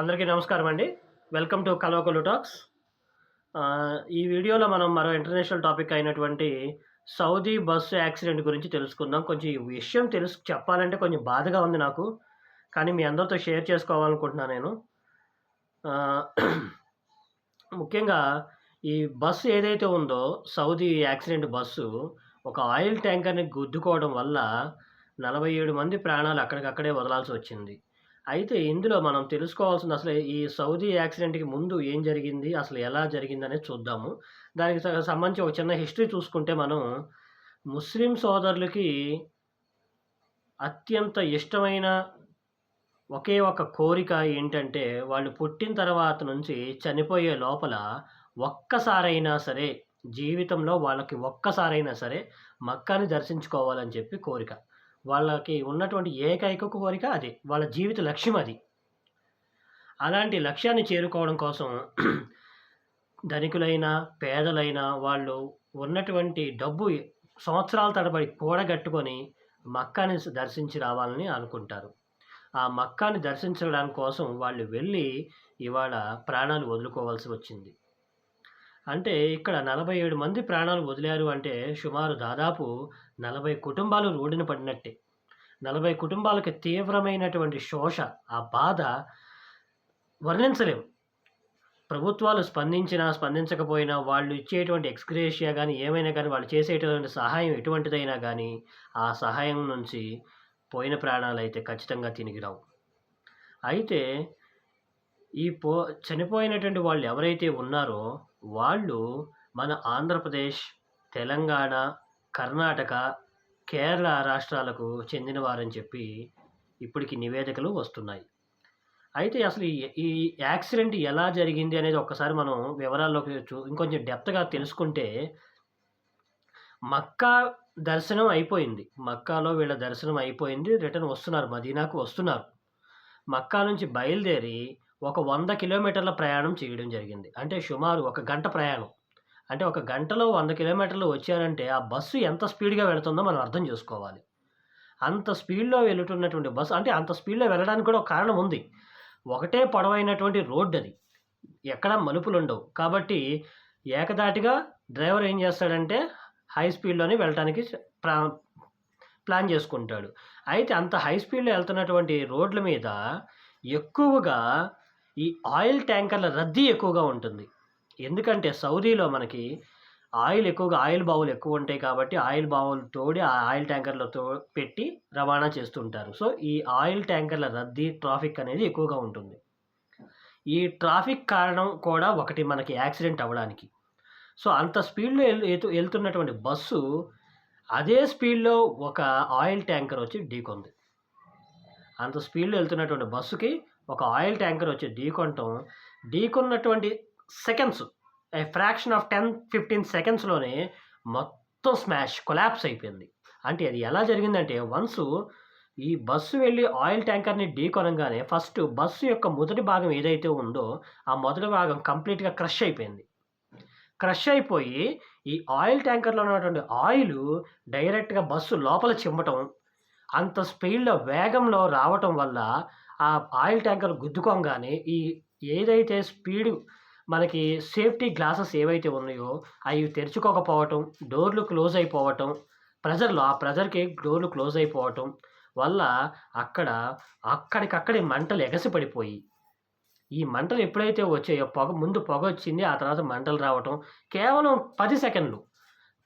అందరికీ నమస్కారం అండి. వెల్కమ్ టు కలవకొలు టాక్స్ ఈ వీడియోలో మనం మరో ఇంటర్నేషనల్ టాపిక్ అయినటువంటి సౌదీ బస్సు యాక్సిడెంట్ గురించి తెలుసుకుందాం. కొంచెం ఈ విషయం తెలుసు చెప్పాలంటే కొంచెం బాధగా ఉంది నాకు. కానీ మీ అందరితో షేర్ చేసుకోవాలనుకుంటున్నాను నేను. ముఖ్యంగా ఈ బస్సు ఏదైతే ఉందో సౌదీ యాక్సిడెంట్ బస్సు ఒక ఆయిల్ ట్యాంకర్ని గుద్దుకోవడం వల్ల నలభై ఏడు మంది ప్రాణాలు అక్కడికక్కడే వదలాల్సి వచ్చింది. అయితే ఇందులో మనం తెలుసుకోవాల్సింది అసలు ఈ సౌదీ యాక్సిడెంట్కి ముందు ఏం జరిగింది అసలు ఎలా జరిగింది అనేది చూద్దాము. దానికి సంబంధించి ఒక చిన్న హిస్టరీ చూసుకుంటే మనం ముస్లిం సోదరులకి అత్యంత ఇష్టమైన ఒకే ఒక కోరిక ఏంటంటే వాళ్ళు పుట్టిన తర్వాత నుంచి చనిపోయే లోపల ఒక్కసారైనా సరే జీవితంలో వాళ్ళకి ఒక్కసారైనా సరే మక్కాని దర్శించుకోవాలని చెప్పి కోరిక. వాళ్ళకి ఉన్నటువంటి ఏకైక కోరిక అది. వాళ్ళ జీవిత లక్ష్యం అది. అలాంటి లక్ష్యాన్ని చేరుకోవడం కోసం ధనికులైనా పేదలైనా వాళ్ళు ఉన్నటువంటి డబ్బు సంవత్సరాల తడబడి కూడగట్టుకొని మక్కాని దర్శించి రావాలని అనుకుంటారు. ఆ మక్కాని దర్శించడం కోసం వాళ్ళు వెళ్ళి ఇవాళ ప్రాణాలు వదులుకోవాల్సి వచ్చింది. అంటే ఇక్కడ నలభై ఏడు మంది ప్రాణాలు వదిలారు అంటే సుమారు దాదాపు నలభై కుటుంబాలు రోడ్డున పడినట్టే. నలభై కుటుంబాలకి తీవ్రమైనటువంటి శోష ఆ బాధ వర్ణించలేం ప్రభుత్వాలు స్పందించినా స్పందించకపోయినా వాళ్ళు ఇచ్చేటువంటి ఎక్స్గ్రేషియా కానీ ఏమైనా కానీ వాళ్ళు చేసేటువంటి సహాయం ఎటువంటిదైనా కానీ ఆ సహాయం నుంచి పోయిన ప్రాణాలు అయితే ఖచ్చితంగా తినిగిరావు అయితే ఈ పో చనిపోయినటువంటి వాళ్ళు ఎవరైతే ఉన్నారో వాళ్ళు మన ఆంధ్రప్రదేశ్ తెలంగాణ కర్ణాటక కేరళ రాష్ట్రాలకు చెందినవారని చెప్పి ఇప్పటికి నివేదికలు వస్తున్నాయి. అయితే అసలు ఈ ఈ యాక్సిడెంట్ ఎలా జరిగింది అనేది ఒక్కసారి మనం వివరాల్లోకి చూ ఇంకొంచెం డెప్త్గా తెలుసుకుంటే మక్కా దర్శనం అయిపోయింది. మక్కాలో వీళ్ళ దర్శనం అయిపోయింది. రిటర్న్ వస్తున్నారు. మదీనాకు వస్తున్నారు. మక్కా నుంచి బయలుదేరి ఒక వంద కిలోమీటర్ల ప్రయాణం చేయడం జరిగింది. అంటే సుమారు ఒక గంట ప్రయాణం. అంటే ఒక గంటలో వంద కిలోమీటర్లు వచ్చారంటే ఆ బస్సు ఎంత స్పీడ్గా వెళుతుందో మనం అర్థం చేసుకోవాలి. అంత స్పీడ్లో వెళుతున్నటువంటి బస్సు అంటే అంత స్పీడ్లో వెళ్ళడానికి కూడా ఒక కారణం ఉంది. ఒకటే పొడవైనటువంటి రోడ్డు అది ఎక్కడ మలుపులు ఉండవు కాబట్టి ఏకదాటిగా డ్రైవర్ ఏం చేస్తాడంటే హై స్పీడ్లోనే వెళ్ళటానికి ప్రా ప్లాన్ చేసుకుంటాడు. అయితే అంత హై స్పీడ్లో వెళ్తున్నటువంటి రోడ్ల మీద ఎక్కువగా ఈ ఆయిల్ ట్యాంకర్ల రద్దీ ఎక్కువగా ఉంటుంది. ఎందుకంటే సౌదీలో మనకి ఆయిల్ ఎక్కువగా ఆయిల్ బావులు ఎక్కువ ఉంటాయి కాబట్టి ఆయిల్ బావులు తోడి ఆ ఆయిల్ ట్యాంకర్లో తో పెట్టి రవాణా చేస్తుంటారు. సో ఈ ఆయిల్ ట్యాంకర్ల రద్దీ ట్రాఫిక్ అనేది ఎక్కువగా ఉంటుంది. ఈ ట్రాఫిక్ కారణం కూడా ఒకటి మనకి యాక్సిడెంట్ అవ్వడానికి. సో అంత స్పీడ్లో వెళ్తున్నటువంటి బస్సు అదే స్పీడ్లో ఒక ఆయిల్ ట్యాంకర్ వచ్చి ఢీకొంది. అంత స్పీడ్లో వెళ్తున్నటువంటి బస్సుకి ఒక ఆయిల్ ట్యాంకర్ వచ్చి ఢీకొనటం ఢీకొన్నటువంటి seconds a fraction of ten fifteen సెకండ్స్లోనే మొత్తం స్మాష్ కొలాప్స్ అయిపోయింది. అంటే అది ఎలా జరిగిందంటే వన్స్ ఈ బస్సు వెళ్ళి ఆయిల్ ట్యాంకర్ని ఢీకొనగానే ఫస్ట్ బస్సు యొక్క మొదటి భాగం ఏదైతే ఉందో ఆ మొదటి భాగం కంప్లీట్గా క్రష్ అయిపోయింది. క్రష్ అయిపోయి ఈ ఆయిల్ ట్యాంకర్లో ఉన్నటువంటి ఆయిల్ డైరెక్ట్గా బస్సు లోపల చిమ్మటం అంత స్పీడ్లో వేగంలో రావటం వల్ల ఆ ఆయిల్ ట్యాంకర్ గుద్దుకోగానే ఈ ఏదైతే స్పీడ్ మనకి సేఫ్టీ గ్లాసెస్ ఏవైతే ఉన్నాయో అవి తెరుచుకోకపోవటం డోర్లు క్లోజ్ అయిపోవటం ప్రెజర్లో ఆ ప్రెజర్కి డోర్లు క్లోజ్ అయిపోవటం వల్ల అక్కడ అక్కడికక్కడే మంటలు ఎగసిపడిపోయి ఈ మంటలు ఎప్పుడైతే వచ్చాయో పొగ ముందు పొగ వచ్చింది ఆ తర్వాత మంటలు రావటం కేవలం పది సెకండ్లు.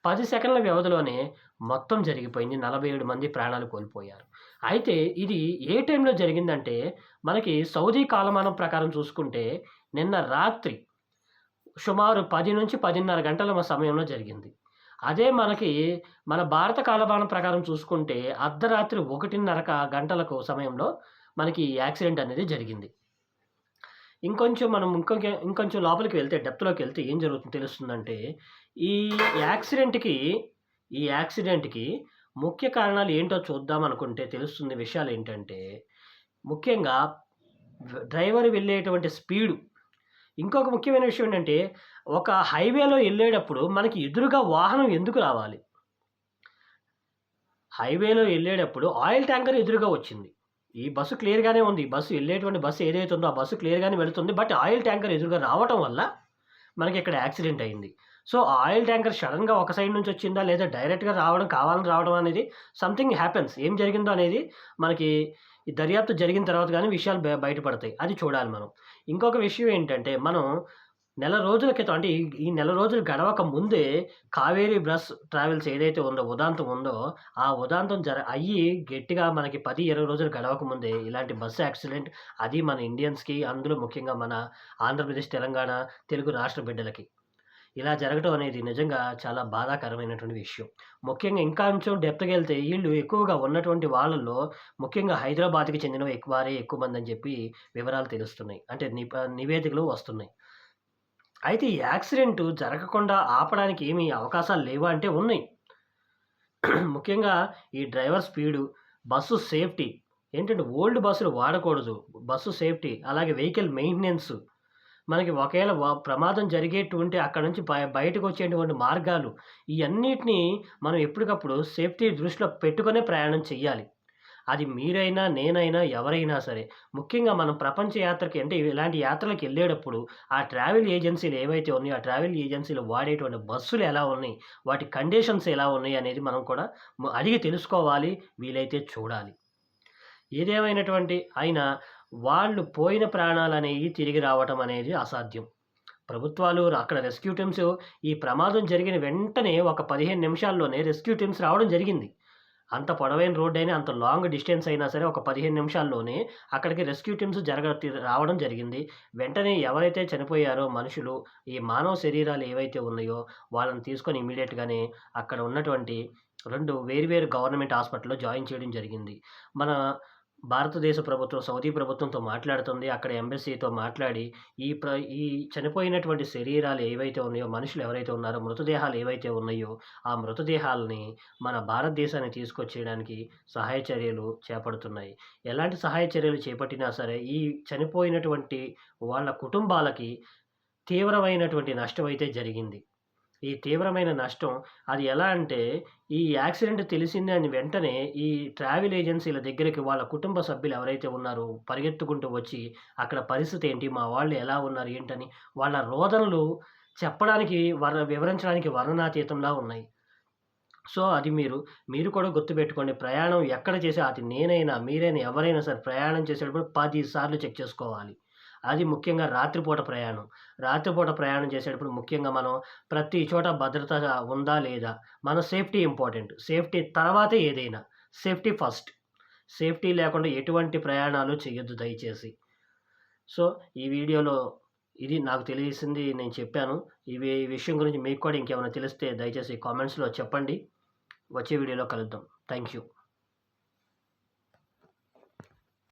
పది సెకండ్ల వ్యవధిలోనే మొత్తం జరిగిపోయింది. నలభై ఏడు మంది ప్రాణాలు కోల్పోయారు. అయితే ఇది ఏ టైంలో జరిగిందంటే మనకి సౌదీ కాలమానం ప్రకారం చూసుకుంటే నిన్న రాత్రి సుమారు పది నుంచి పదిన్నర గంటల సమయంలో జరిగింది. అదే మనకి మన భారత కాలమానం ప్రకారం చూసుకుంటే అర్ధరాత్రి ఒకటిన్నర గంటలకు సమయంలో మనకి ఈ యాక్సిడెంట్ అనేది జరిగింది. ఇంకొంచెం మనం ఇంకొంచెం ఇంకొంచెం లోపలికి వెళ్తే డెప్త్లోకి వెళ్తే ఏం జరుగుతుంది తెలుస్తుందంటే ఈ యాక్సిడెంట్కి ఈ యాక్సిడెంట్కి ముఖ్య కారణాలు ఏంటో చూద్దాం అనుకుంటే తెలుస్తుంది విషయాలు ఏంటంటే ముఖ్యంగా డ్రైవర్ వెళ్ళేటువంటి స్పీడు ఇంకొక ముఖ్యమైన విషయం ఏంటంటే ఒక హైవేలో వెళ్ళేటప్పుడు మనకి ఎదురుగా వాహనం ఎందుకు రావాలి? హైవేలో వెళ్ళేటప్పుడు ఆయిల్ ట్యాంకర్ ఎదురుగా వచ్చింది. ఈ బస్సు క్లియర్‌గానే ఉంది. బస్సు వెళ్ళేటువంటి బస్సు ఏదైతే ఉందో ఆ బస్సు క్లియర్‌గానే వెళుతుంది. బట్ ఆయిల్ ట్యాంకర్ ఎదురుగా రావటం వల్ల మనకి ఇక్కడ యాక్సిడెంట్ అయింది. సో, ఆ ఆయిల్ ట్యాంకర్ సడన్గా ఒక సైడ్ నుంచి వచ్చిందా? లేదా డైరెక్ట్‌గా రావడం కావాలని రావడం అనేది సంథింగ్ హ్యాపెన్స్. ఏం జరిగిందో అనేది మనకి ఈ దర్యాప్తు జరిగిన తర్వాత కానీ విషయాలు బయటపడతాయి. అది చూడాలి మనం. ఇంకొక విషయం ఏంటంటే మనం నెల రోజుల క్రితం అంటే ఈ నెల రోజులు గడవక ముందే కావేరీ బస్ ట్రావెల్స్ ఏదైతే ఉందో ఉదాంతం ఉందో ఆ ఉదాంతం జర అయ్యి గట్టిగా మనకి పది ఇరవై రోజులు గడవక ముందే ఇలాంటి బస్సు యాక్సిడెంట్ అది మన ఇండియన్స్‌కి అందులో ముఖ్యంగా మన ఆంధ్రప్రదేశ్, తెలంగాణ, తెలుగు రాష్ట్ర బిడ్డలకి. ఇలా జరగటం అనేది నిజంగా చాలా బాధాకరమైనటువంటి విషయం. ముఖ్యంగా ఇంకా కొంచెం డెప్త్కెళ్తే వీళ్ళు ఎక్కువగా ఉన్నటువంటి వాళ్ళల్లో ముఖ్యంగా హైదరాబాద్‌కి చెందిన ఎక్కువ వారే ఎక్కువ మందని చెప్పి వివరాలు తెలుస్తున్నాయి. అంటే నివేదికలు వస్తున్నాయి. అయితే ఈ యాక్సిడెంట్ జరగకుండా ఆపడానికి ఏమి అవకాశాలు లేవా అంటే ఉన్నాయి. ముఖ్యంగా ఈ డ్రైవర్ స్పీడు, బస్సు సేఫ్టీ ఏంటంటే ఓల్డ్ బస్సులు వాడకూడదు. బస్సు సేఫ్టీ అలాగే వెహికల్ మెయింటెనెన్స్ మనకి ఒకవేళ ప్రమాదం జరిగేటువంటి అక్కడి నుంచి బయటకు వచ్చేటువంటి మార్గాలు ఇవన్నిటినీ మనం ఎప్పటికప్పుడు సేఫ్టీ దృష్టిలో పెట్టుకునే ప్రయాణం చెయ్యాలి. అది మీరైనా, నేనైనా ఎవరైనా సరే. ముఖ్యంగా మనం ప్రపంచ యాత్రకి అంటే ఇలాంటి యాత్రలకు వెళ్ళేటప్పుడు ఆ ట్రావెల్ ఏజెన్సీలు ఏవైతే ఉన్నాయో ఆ ట్రావెల్ ఏజెన్సీలు వాడేటువంటి బస్సులు ఎలా ఉన్నాయి? వాటి కండిషన్స్ ఎలా ఉన్నాయి? అనేది మనం కూడా అడిగి తెలుసుకోవాలి. వీలైతే చూడాలి. ఏదేమైనటువంటి అయినా వాళ్ళు పోయిన ప్రాణాలు అనేవి తిరిగి రావటం అనేది అసాధ్యం. ప్రభుత్వాలు అక్కడ రెస్క్యూ టీమ్స్ ఈ ప్రమాదం జరిగిన వెంటనే ఒక 15 నిమిషాల్లోనే రెస్క్యూ టీమ్స్ రావడం జరిగింది. అంత పొడవైన రోడ్డయినా అంత లాంగ్ డిస్టెన్స్ అయినా సరే ఒక 15 నిమిషాల్లోనే అక్కడికి రెస్క్యూ టీమ్స్ జరగ రావడం జరిగింది. వెంటనే ఎవరైతే చనిపోయారో మనుషులు ఈ మానవ శరీరాలు ఏవైతే ఉన్నాయో వాళ్ళని తీసుకొని ఇమ్మీడియేట్‌గానే అక్కడ ఉన్నటువంటి రెండు వేరు వేరు గవర్నమెంట్ హాస్పిటల్‌లో జాయిన్ చేయడం జరిగింది. మన భారతదేశ ప్రభుత్వం సౌదీ ప్రభుత్వంతో మాట్లాడుతుంది. అక్కడ ఎంబసీతో మాట్లాడి ఈ ప్ర ఈ చనిపోయినటువంటి శరీరాలు ఏవైతే ఉన్నాయో మనుషులు ఎవరైతే ఉన్నారో మృతదేహాలు ఏవైతే ఉన్నాయో ఆ మృతదేహాలని మన భారతదేశాన్ని తీసుకొచ్చేయడానికి సహాయ చర్యలు చేపడుతున్నాయి. ఎలాంటి సహాయ చర్యలు చేపట్టినా సరే ఈ చనిపోయినటువంటి వాళ్ళ కుటుంబాలకి తీవ్రమైనటువంటి నష్టం అయితే జరిగింది. ఈ తీవ్రమైన నష్టం అది ఎలా అంటే ఈ యాక్సిడెంట్ తెలిసింది అని వెంటనే ఈ ట్రావెల్ ఏజెన్సీల దగ్గరికి వాళ్ళ కుటుంబ సభ్యులు ఎవరైతే ఉన్నారో పరిగెత్తుకుంటూ వచ్చి అక్కడ పరిస్థితి ఏంటి? మా వాళ్ళు ఎలా ఉన్నారు? ఏంటని వాళ్ళ రోదనలు చెప్పడానికి వర వివరించడానికి వర్ణనాతీతంలా ఉన్నాయి. సో, అది మీరు మీరు కూడా గుర్తుపెట్టుకోండి. ప్రయాణం ఎక్కడ చేసే అది నేనైనా, మీరైనా ఎవరైనా సరే ప్రయాణం చేసేటప్పుడు 10 సార్లు చెక్ చేసుకోవాలి. అది ముఖ్యంగా రాత్రిపూట ప్రయాణం. రాత్రిపూట ప్రయాణం చేసేటప్పుడు ముఖ్యంగా మనం ప్రతి చోట భద్రత ఉందా? లేదా? మన సేఫ్టీ ఇంపార్టెంట్. సేఫ్టీ తర్వాతే ఏదైనా. Safety first. సేఫ్టీ లేకుండా ఎటువంటి ప్రయాణాలు చేయొద్దు దయచేసి. సో, ఈ వీడియోలో ఇది నాకు తెలిసింది నేను చెప్పాను. ఇవి ఈ విషయం గురించి మీకు కూడా ఇంకేమైనా తెలిస్తే దయచేసి కామెంట్స్‌లో చెప్పండి. వచ్చే వీడియోలో కలుద్దాం. Thank you.